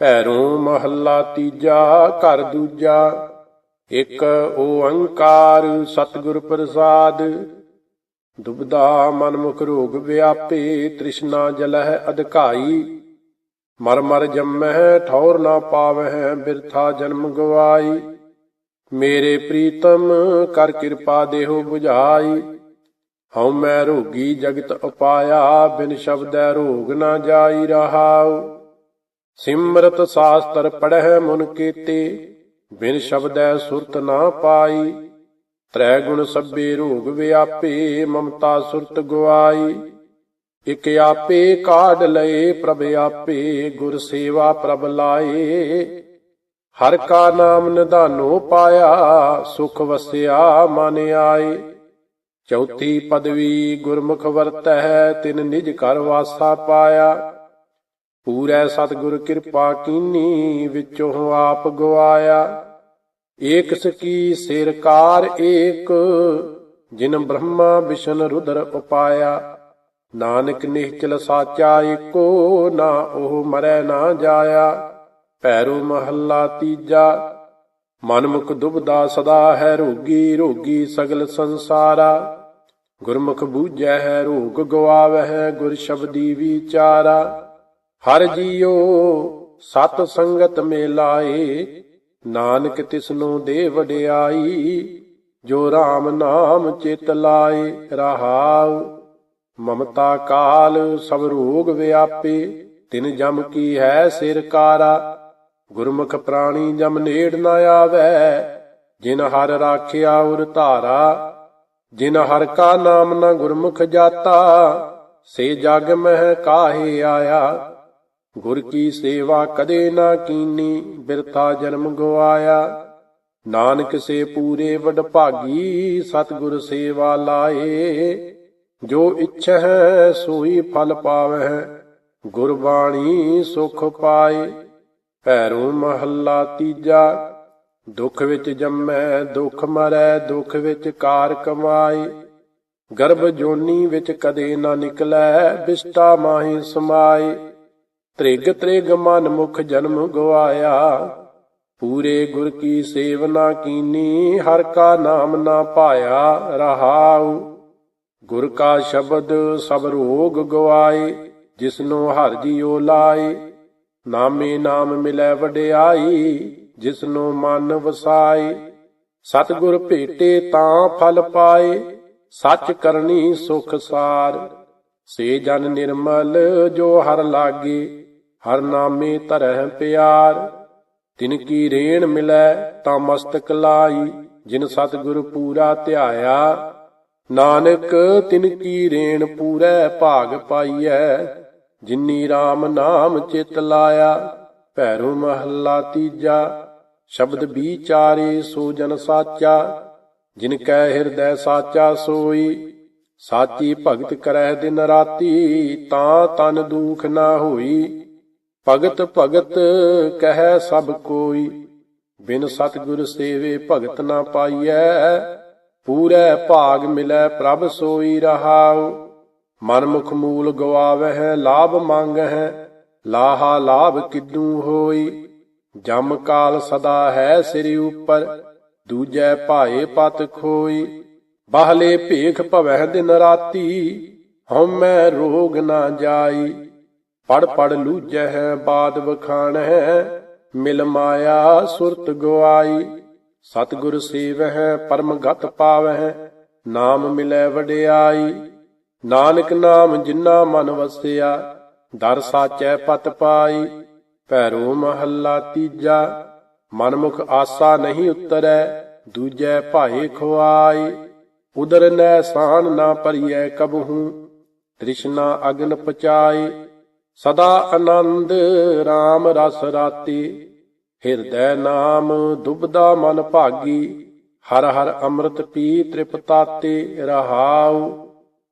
ਭੈਰੋਂ ਮਹੱਲਾ ਤੀਜਾ, ਘਰ ਦੂਜਾ। ਇੱਕ ਓੰਕਾਰ ਸਤਿਗੁਰ ਪ੍ਰਸਾਦ। ਦੁਬਦਾ ਮਨਮੁਖ ਰੋਗ ਵਿਆਪੇ, ਤ੍ਰਿਸ਼ਨਾ ਜਲਹਿ ਅਧਿਕਾਈ। ਮਰ ਮਰ ਜੰਮਹਿ, ਠੌਰ ਨਾ ਪਾਵਹਿ, ਬਿਰਥਾ ਜਨਮ ਗਵਾਈ। ਮੇਰੇ ਪ੍ਰੀਤਮ, ਕਰ ਕਿਰਪਾ ਦੇਹੋ 부ਝਾਈ ਹਉ ਮੈਂ ਰੋਗੀ ਜਗਤ ਉਪਾਇਆ ਬਿਨ ਸ਼ਬਦੈ ਰੋਗ ਨਾ ਜਾਈ ਰਹਾਉ। ਸਿਮਰਤ ਸਾਸਤਰ ਪੜਹਿ ਮਨ ਕੀਤੇ, ਬਿਨ ਸ਼ਬਦੈ ਸੁਰਤ ਨਾ ਪਾਈ। ਤ੍ਰੈ ਗੁਣ ਸਭੇ ਰੋਗ ਵਿਆਪੇ, ਮਮਤਾ ਸੁਰਤ ਗਵਾਈ ਇਕ ਆਪੇ ਕਾਢ ਲਏ, ਪ੍ਰਭ ਆਪੇ ਗੁਰ ਸੇਵਾ ਪ੍ਰਭ ਲਾਏ। ਹਰ ਕਾ ਨਾਮ ਨਿਧਾਨੋ ਪਾਇਆ, ਸੁਖ ਵਸਿਆ ਮਨ ਆਏ। ਚੌਥੀ ਪਦਵੀ ਗੁਰਮੁਖ ਵਰਤੈ ਤਿਨ ਨਿਜ ਘਰ ਵਾਸਾ ਪਾਇਆ। ਪੂਰੈ ਸਤਿਗੁਰ ਕਿਰਪਾ ਕੀਨੀ ਵਿੱਚੋਂ ਆਪ ਗਵਾਇਆ। ਏਕ ਸਕੀ ਸਿਰਕਾਰ ਏਕ, ਜਿਨ ਬ੍ਰਹਮਾ ਵਿਸ਼ਨ ਰੁਦਰ ਉਪਾਇਆ। ਨਾਨਕ ਨਿਹਚਲ ਸਾਚਾ ਏਕੋ, ਨਾ ਉਹ ਮਰੈ ਨਾ ਜਾਇਆ। ਭੈਰੋ ਮਹੱਲਾ ਤੀਜਾ, ਮਨਮੁਖ ਦੁਬਦਾ ਸਦਾ ਹੈ ਰੋਗੀ ਰੋਗੀ ਸਗਲ ਸੰਸਾਰਾ। ਗੁਰਮੁਖ ਬੂਝੈ ਹੈ ਰੋਗ ਗਵਾਵਹਿ, ਗੁਰ ਸ਼ਬਦੀ ਵਿਚਾਰਾ। ਹਰ ਜੀਉ ਸਤ ਸੰਗਤ ਮੇ ਲਾਏ ਨਾਨਕ ਤਿਸਨੂੰ ਦੇ ਵਡਿਆਈ, ਜੋ RAM ਨਾਮ ਚਿਤ ਲਾਏ ਰਹਾਉ। ਮਮਤਾ ਕਾਲ ਸਭ ਰੋਗ ਵਿਆਪੇ, ਤਿਨ ਜਮ ਕੀ ਹੈ ਸਿਰ ਕਾਰਾ। ਗੁਰਮੁਖ ਪ੍ਰਾਣੀ ਜਮ ਨੇੜ ਨ ਆਵੈ, ਜਿਨ ਹਰ ਰਾਖਿਆ ਉਰ ਧਾਰਾ। ਜਿਨ ਹਰ ਕਾ ਨਾਮ ਨਾ ਗੁਰਮੁਖ ਜਾਤਾ, ਸੇ ਜਗ ਮਹਿ ਕਾਹੇ ਆਇਆ। ਗੁਰ ਕੀ ਸੇਵਾ ਕਦੇ ਨਾ ਕੀਨੀ, ਬਿਰਥਾ ਜਨਮ ਗਵਾਇਆ। ਨਾਨਕ ਸੇ ਪੂਰੇ ਵਡ ਭਾਗੀ, ਸਤਿਗੁਰ ਸੇਵਾ ਲਾਏ। ਜੋ ਇੱਛਾ ਹੈ ਸੋਈ ਫਲ ਪਾਵਹਿ। ਗੁਰਬਾਣੀ ਸੁਖ ਪਾਏ। ਭੈਰੋ ਮਹੱਲਾ ਤੀਜਾ, ਦੁੱਖ ਵਿੱਚ ਜੰਮੈ, ਦੁੱਖ ਮਰੈ, ਦੁੱਖ ਵਿੱਚ ਕਾਰ ਕਮਾਏ। ਗਰਭ ਜੋਨੀ ਵਿੱਚ ਕਦੇ ਨਾ ਨਿਕਲੈ, ਬਿਸਟਾ ਮਾਹੀ ਸਮਾਏ। ਤ੍ਰਿਗ ਤ੍ਰਿਗ ਮਨ ਮੁਖ ਜਨਮ ਗਵਾਇਆ। ਪੂਰੇ ਗੁਰ ਕੀ ਸੇਵਨਾ ਕੀਨੀ, ਹਰ ਕਾ ਨਾਮ ਨਾ ਪਾਇਆ ਰਹਾਉ। ਗੁਰ ਕਾ ਸ਼ਬਦ ਸਭ ਰੋਗ ਗਵਾਏ, ਜਿਸਨੂੰ ਹਰ ਜੀਉ ਲਾਏ। ਨਾਮੇ ਨਾਮ ਮਿਲੈ ਵਡਿਆਈ, ਜਿਸਨੂੰ ਮਨ ਵਸਾਏ। ਸਤਿਗੁਰ ਭੇਟੇ ਤਾਂ ਫਲ ਪਾਏ, ਸੱਚ ਕਰਨੀ ਸੁਖ ਸਾਰ। ਸੇ ਜਨ ਨਿਰਮਲ ਜੋ ਹਰ ਲਾਗੇ ਹਰ ਨਾਮੇ ਧਰਹਿ ਪਿਆਰ। ਤਿਨ ਕੀ ਰੇਣ ਮਿਲੈ, ਤਾਂ ਮਸਤਕ ਲਾਈ, ਜਿਨ ਸਤਿਗੁਰ ਪੂਰਾ ਧਿਆਇਆ। ਨਾਨਕ, ਤਿਨ ਕੀ ਰੇਣ ਪੂਰੈ ਭਾਗ ਪਾਈਐ, ਜਿਨੀ RAM ਨਾਮ ਚਿਤ ਲਾਇਆ, ਭੈਰੋ ਮਹੱਲਾ ਤੀਜਾ। ਸ਼ਬਦ ਵਿਚਾਰੇ ਸੋ ਜਨ ਸਾਚਾ, ਜਿਨ ਕੈ ਹਿਰਦੈ ਸਾਚਾ ਸੋਈ। ਸਾਚੀ ਭਗਤ ਕਰੈ ਦਿਨ ਰਾਤੀ, ਤਾਂ ਤਨ ਦੁਖ ਨਾ ਹੋਈ। ਭਗਤ ਭਗਤ ਕਹੈ ਸਭ ਕੋਈ। ਬਿਨ ਸਤਿਗੁਰ ਸੇਵੇ ਭਗਤ ਨਾ ਪਾਈਐ। ਪੂਰੇ ਭਾਗ ਮਿਲੈ ਪ੍ਰਭ ਸੋਈ ਰਹਾਉ। ਮਨਮੁਖ ਮੂਲ ਗਵਾਵਹਿ, ਲਾਭ ਮੰਗਹਿ। ਲਾਹਾ ਲਾਭ ਕਿਦੂ ਹੋਈ। ਜਮ ਕਾਲ ਸਦਾ ਹੈ ਸਿਰ ਉਪਰ। ਦੂਜੈ ਭਾਏ ਪਤ ਖੋਈ। ਬਾਹਲੇ ਭੇਖ ਭਵਹਿ ਦਿਨ ਰਾਤੀ। ਹਉਮੈ ਰੋਗ ਨਾ ਜਾਈ। ਪੜ ਪੜ ਲੂਜੈ ਹੈ ਬਾਦ ਬਖਾਣ ਮਿਲ ਮਾਇਆ ਸੁਰਤ ਗਵਾਈ। ਸਤਿਗੁਰ ਸੇਵਹਿ, ਪਰਮ ਗਤ ਪਾਵਹਿ, ਨਾਮ ਮਿਲੈ ਵਡਿਆਈ। ਨਾਨਕ ਨਾਮ ਜਿਨਾ ਮਨ ਵਸਿਆ, ਦਰ ਸਾਚੈ ਪਤ ਪਾਈ। ਭੈਰੋ ਮਹੱਲਾ ਤੀਜਾ, ਮਨਮੁਖ ਆਸਾ ਨਹੀਂ ਉਤਰੈ, ਦੂਜੈ ਭਾਏ ਖਵਾਈ ਉਦਰ ਨੈ ਸਾਨ ਨਾ ਪਰਿਐ ਕਬਹੂ, ਤ੍ਰਿਸ਼ਨਾ ਅਗਨ ਪਚਾਈ। ਸਦਾ ਆਨੰਦ RAM ਰਸ ਰਾਤੀ। ਹਿਰਦੈ ਨਾਮ ਦੁਬਦਾ ਮਨ ਭਾਗੀ। ਹਰ ਹਰ ਅੰਮ੍ਰਿਤ ਪੀ ਤ੍ਰਿਪਤਾਤੇ, ਰਹਾਉ।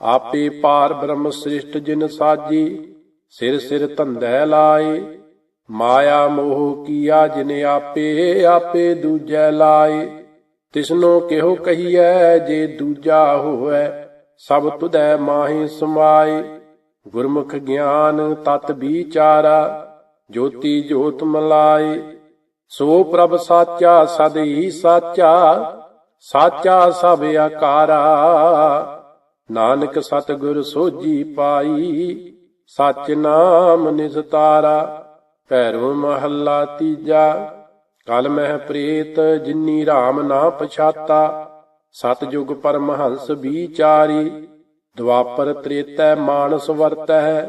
ਆਪੇ ਪਾਰ ਬ੍ਰਹਮ ਸ੍ਰਿਸ਼ਟ ਜਿਨ ਸਾਜੀ, ਸਿਰ ਸਿਰ ਧੰਦੈ ਲਾਏ। ਮਾਇਆ ਮੋਹ ਕੀਆ ਜਿਨ ਆਪੇ ਆਪੇ ਦੂਜੈ ਲਾਏ। ਤਿਸਨੋ ਕਿਹੋ ਕਹੀਐ, ਜੇ ਦੂਜਾ ਹੋਵੈ, ਸਭ ਤੁਧੈ ਮਾਹੀ ਸਮਾਏ। ਗੁਰਮੁਖ ਗਿਆਨ ਤਤ ਵਿਚਾਰਾ, ਜੋਤੀ ਜੋਤ ਮਲਾਏ। ਸੋ ਪ੍ਰਭ ਸਾਚਾ, ਸਦ ਹੀ ਸਾਚਾ ਸਾਚਾ ਸਭ ਆਕਾਰਾ। ਨਾਨਕ ਸਤਿਗੁਰ ਸੋਜੀ ਪਾਈ, ਸਚ ਨਾਮ ਨਿਸਤਾਰਾ ਭੈਰੋ ਮਹੱਲਾ ਤੀਜਾ, ਕਲ ਮਹਿ ਪ੍ਰੇਤ ਜਿਨੀ RAM ਨਾ ਪਛਾਤਾ। ਸਤਜੁਗ ਪਰਮਹੰਸ ਵਿਚਾਰੀ ਦਵਾਪਰ ਤ੍ਰੇਤੈ ਮਾਨਸ ਵਰਤੈ,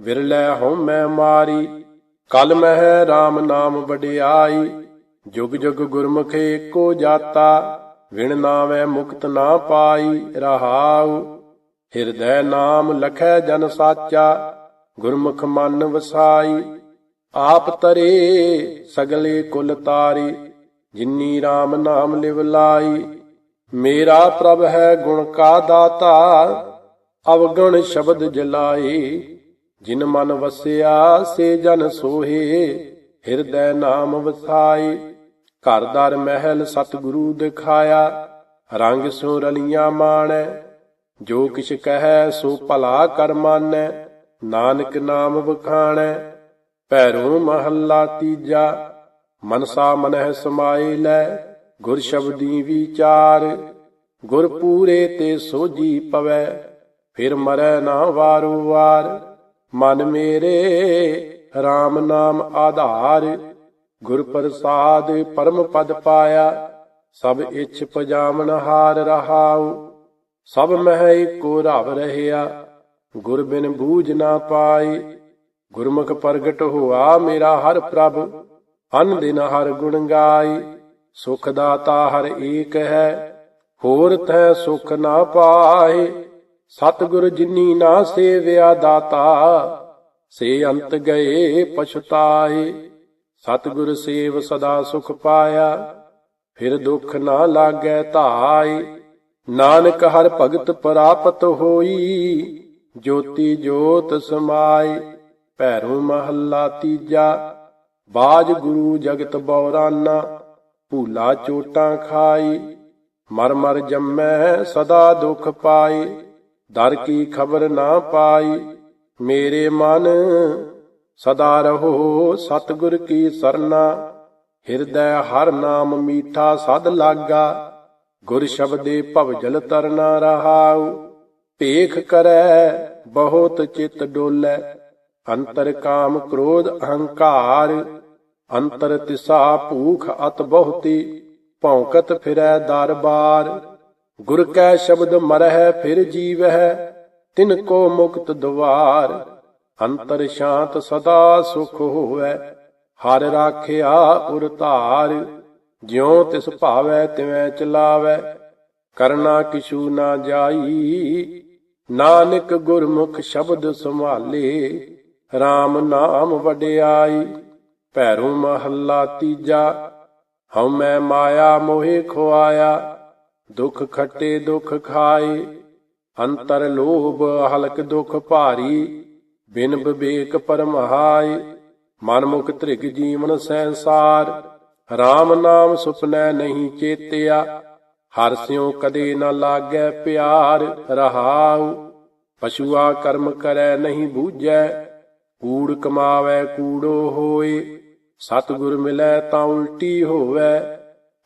ਵਿਰਲੇ ਹਉਮੈ ਮਾਰੀ। ਕਲ ਮਹਿ RAM ਨਾਮ ਵਡਿਆਈ, ਜੁਗ ਜੁਗ ਗੁਰਮੁਖੇ ਏਕੋ ਜਾਤਾ, ਵਿਣ ਨਾਵੇਂ ਮੁਕਤ ਨਾ ਪਾਈ ਰਹਾਉ। ਹਿਰਦੈ ਨਾਮ ਲਖੈ ਜਨ ਸਾਚਾ, ਗੁਰਮੁਖ ਮਨ ਵਸਾਈ। ਆਪ ਤਰੇ ਸਗਲੇ ਕੁਲ ਤਾਰੀ, ਜਿਨੀ RAM ਨਾਮ ਲਿਵ ਲਾਈ। ਮੇਰਾ ਪ੍ਰਭ ਹੈ ਗੁਣ ਕਾ ਦਾਤਾ ਅਵਗਣ ਸ਼ਬਦ ਜਲਾਏ, ਜਿਨ ਮਨ ਵਸਿਆ ਸੇ ਜਨ ਸੋਹੇ, ਹਿਰਦੈ ਨਾਮ ਵਸਾਈ ਘਰ ਦਰ ਮਹਿਲ ਸਤਿਗੁਰੂ ਦਿਖਾਇਆ, ਰੰਗ ਸੋ ਰਲੀਆਂ ਮਾਣੈ। ਜੋ ਕਿਛ ਕਹੈ ਸੋ ਭਲਾ ਕਰ ਮਾਨੈ, ਨਾਨਕ ਨਾਮ ਵਖਾਣੈ। ਭੈਰੋ ਮਹੱਲਾ ਤੀਜਾ, ਮਨਸਾ ਮਨਹਿ ਸਮਾਏ ਲੈ, ਗੁਰ ਸ਼ਬਦੀ ਵਿਚਾਰ। ਗੁਰ ਪੂਰੇ ਤੇ ਸੋਜੀ ਪਵੈ ਫਿਰ ਮਰੈ ਨਾ ਵਾਰੋ ਵਾਰ। ਮਨ ਮੇਰੇ RAM ਨਾਮ ਆਧਾਰ। ਗੁਰ ਪ੍ਰਸਾਦ ਪਰਮ ਪਦ ਪਾਇਆ। ਸਭ ਇਛ ਪਜਾਮਨ ਹਾਰ ਰਹਾਉ। ਸਭ ਮਹਿ ਏਕੋ ਰਵ ਰਹਿਆ। ਗੁਰ ਬਿਨ ਬੂਝ ਨਾ ਪਾਈ ਗੁਰਮੁਖ ਪ੍ਰਗਟ ਹੋਆ ਮੇਰਾ ਹਰ ਪ੍ਰਭ। ਅਨ ਦਿਨ ਹਰ ਗੁਣ ਗਾਈ ਸੁਖ ਦਾਤਾ ਹਰ ਏਕ ਹੈ। ਹੋਰ ਤੈ ਸੁਖ ਨਾ ਪਾਏ। ਸਤਿਗੁਰ ਜਿਨੀ ਨਾ ਸੇਵਿਆ ਦਾਤਾ, ਸੇ ਅੰਤ ਗਏ ਪਛਤਾਏ। ਸਤਿਗੁਰ ਸੇਵ ਸਦਾ ਸੁਖ ਪਾਇਆ, ਫਿਰ ਦੁਖ ਨਾ ਲਾਗੈ ਧਾਈ ਨਾਨਕ ਹਰ ਭਗਤ ਪ੍ਰਾਪਤ ਹੋਈ, ਜੋਤੀ ਜੋਤ ਸਮਾਈ ਭੈਰੋ ਮਹੱਲਾ ਤੀਜਾ, ਬਾਜ ਗੁਰੂ ਜਗਤ ਬੌਰਾਨਾ, ਭੂਲਾ ਚੋਟਾਂ ਖਾਈ ਮਰ ਮਰ ਜੰਮੈ ਸਦਾ ਦੁਖ ਪਾਈ ਦਰ ਕੀ ਖਬਰ ਨਾ ਪਾਈ। ਮੇਰੇ ਮਨ, ਸਦਾ ਰਹੋ ਸਤਿਗੁਰ ਕੀ ਸਰਨਾ। ਹਿਰਦੈ ਹਰ ਨਾਮ ਮੀਠਾ ਸਦ ਲਾਗਾ। ਗੁਰ ਸ਼ਬਦੇ ਭਵ ਜਲ ਤਰਨਾ ਰਹਾਉ। ਭੇਖ ਕਰੈ, ਬਹੁਤ ਚਿਤ ਡੋਲੇ। ਅੰਤਰ ਕਾਮ ਕ੍ਰੋਧ ਅਹੰਕਾਰ। ਅੰਤਰ ਤਿਸਾ ਭੂਖ ਅਤ ਬਹੁਤੀ ਭੌਂਕਤ ਫਿਰੈ ਦਰਬਾਰ। ਗੁਰ ਕੈ ਸ਼ਬਦ ਮਰਹਿ, ਫਿਰ ਜੀਵਹਿ, ਤਿਨ ਕੋ ਮੁਕਤ ਦਵਾਰ। ਅੰਤਰ ਸ਼ਾਂਤ ਸਦਾ ਸੁਖ ਹੋਵੈ, ਹਰ ਰਾਖਿਆ ਉਰ ਧਾਰ। ਜਿਉ ਤਿਸ ਭਾਵੈ, ਤਿਵੈ ਚਲਾਵੈ, ਕਰਨਾ ਕਿਛੂ ਨਾ ਜਾਈ। ਨਾਨਕ ਗੁਰਮੁਖ ਸ਼ਬਦ ਸੰਭਾਲੇ RAM ਨਾਮ ਵਡਿਆਈ। ਭੈਰੋ ਮਹੱਲਾ ਤੀਜਾ, ਹਉ ਮੈਂ ਮਾਇਆ ਮੋਹਿ ਖੁਆਇਆ। ਦੁਖ ਖੱਟੇ ਦੁਖ ਖਾਏ, ਅੰਤਰ ਲੋਭ ਹਲਕ ਦੁਖ ਭਾਰੀ, ਬਿਨ ਵਿਵੇਕ ਪਰਮਹਾਈ ਮਨ ਮੁਖ ਧ੍ਰਿਗ ਜੀਵਨ ਸੰਸਾਰ RAM ਨਾਮ ਸੁਪਨੈ ਨਹੀਂ ਚੇਤਿਆ, ਹਰ ਸਿਉ ਕਦੇ ਨਾ ਲਾਗੈ ਪਿਆਰ, ਰਹਾਉ, ਪਸ਼ੂਆ ਕਰਮ ਕਰੈ ਨਹੀਂ ਬੂਝੈ, ਕੂੜ ਕਮਾਵੈ ਕੂੜੋ ਹੋਏ, ਸਤਿਗੁਰ ਮਿਲੈ ਤਾਂ ਉਲਟੀ ਹੋਵੈ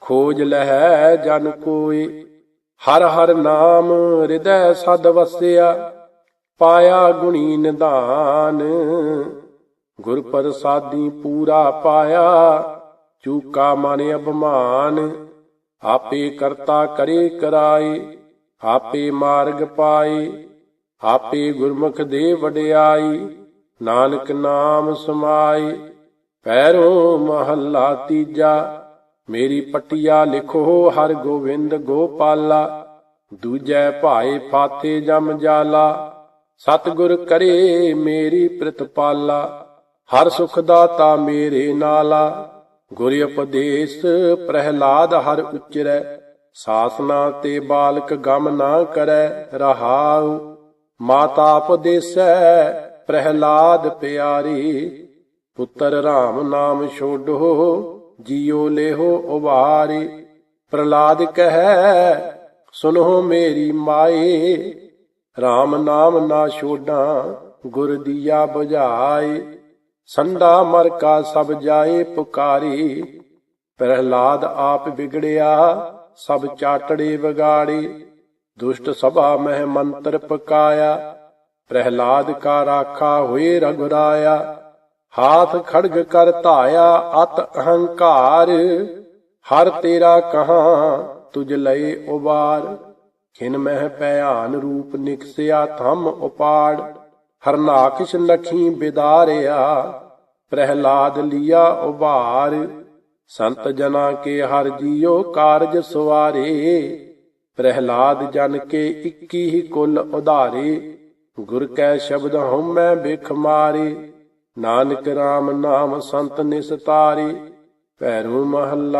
ਖੋਜ ਲਹਿ ਜਨ ਕੋਏ ਹਰ ਹਰ ਨਾਮ ਹਿਰਦੈ ਸਦ ਵਸਿਆ। ਪਾਇਆ ਗੁਣੀ ਨਿਧਾਨ। ਗੁਰ ਪ੍ਰਸਾਦੀ ਪੂਰਾ ਪਾਇਆ। ਚੂਕਾ ਮਨ ਅਭਮਾਨ। ਆਪੇ ਕਰਤਾ ਕਰੇ ਕਰਾਏ। ਆਪੇ ਮਾਰਗ ਪਾਏ। ਆਪੇ ਗੁਰਮੁਖ ਦੇ ਵਡਿਆਈ ਨਾਨਕ ਨਾਮ ਸਮਾਏ। ਪੈਰੋ ਮਹੱਲਾ ਤੀਜਾ। ਮੇਰੀ ਪਟਿਆ ਲਿਖੋ ਹਰ ਗੋਵਿੰਦ ਗੋਪਾਲਾ, ਦੂਜੈ ਭਾਏ ਫਾਤੇ ਜਮ ਜਾਲਾ। ਸਤਿਗੁਰ ਕਰੇ ਮੇਰੀ ਪ੍ਰਤਪਾਲਾ, ਹਰ ਸੁਖ ਦਾਤਾ ਮੇਰੇ ਨਾਲਾ। ਗੁਰ ਉਪਦੇਸ਼ ਪ੍ਰਹਿਲਾਦ ਹਰ ਉਚਰੈ, ਸਾਸਨਾ ਤੇ ਬਾਲਕ ਗਮ ਨਾ ਕਰੈ ਰਹਾਉ। ਮਾਤਾ ਉਪਦੇਸੈ ਪ੍ਰਹਿਲਾਦ ਪਿਆਰੀ, ਪੁੱਤਰ RAM ਨਾਮ ਛੋਡੋ। ਜੀਉ ਲੇਹੋ ਉਬਾਰੀ ਪ੍ਰਲਾਦ ਕਹੈ, ਸੁਨੋ ਮੇਰੀ ਮਾਏ RAM ਨਾਮ ਨਾ ਛੋਡਾਂ, ਗੁਰ ਦੀਆ 부ਝਾਏ ਸੰਡਾ ਮਰ ਕਾ ਸਭ ਜਾਏ ਪੁਕਾਰੀ, ਪ੍ਰਹਲਾਦ ਆਪ ਵਿਗੜਿਆ, ਸਭ ਚਾਟੜੇ ਵਿਗਾੜੇ, ਦੁਸ਼ਟ ਸਭਾ ਮਹਿ ਮੰਤਰ ਪਕਾਇਆ, ਪ੍ਰਹਲਾਦ ਕਾ ਰਾਖਾ ਹੋਏ ਰਘੁਰਾਇਆ ਹਾਥ ਖੜਗ ਕਰ ਧਾਇਆ ਅਤ ਅਹੰਕਾਰ, ਹਰ ਤੇਰਾ ਕਹਾਂ ਤੁਜ ਲਏ ਉਬਾਰ। ਖਿਨ ਮਹਿ ਭਿਆਨ ਰੂਪ ਨਿਕਸਿਆ ਥੰਮ ਉਪਾੜ ਹਰਨਾਕਸ਼ ਨਖੀ ਬਿਦਾਰਿਆ, ਪ੍ਰਹਿਲਾਦ ਲਿਆ ਉਭਾਰ। ਸੰਤ ਜਨਾ ਕੇ ਹਰ ਜੀਓ ਕਾਰਜ ਸੁਵਾਰੇ, ਪ੍ਰਹਿਲਾਦ ਜਨ ਕੇ ਇੱਕੀ ਹੀ ਕੁਲ ਉਧਾਰੇ। ਗੁਰ ਕੈ ਸ਼ਬਦ ਹਉਮੈ ਬਿਖ ਮਾਰੇ। ਨਾਨਕ RAM ਨਾਮ ਸੰਤ ਨਿਸਤਾਰੀ ਭੈਰੋ ਮਹੱਲਾ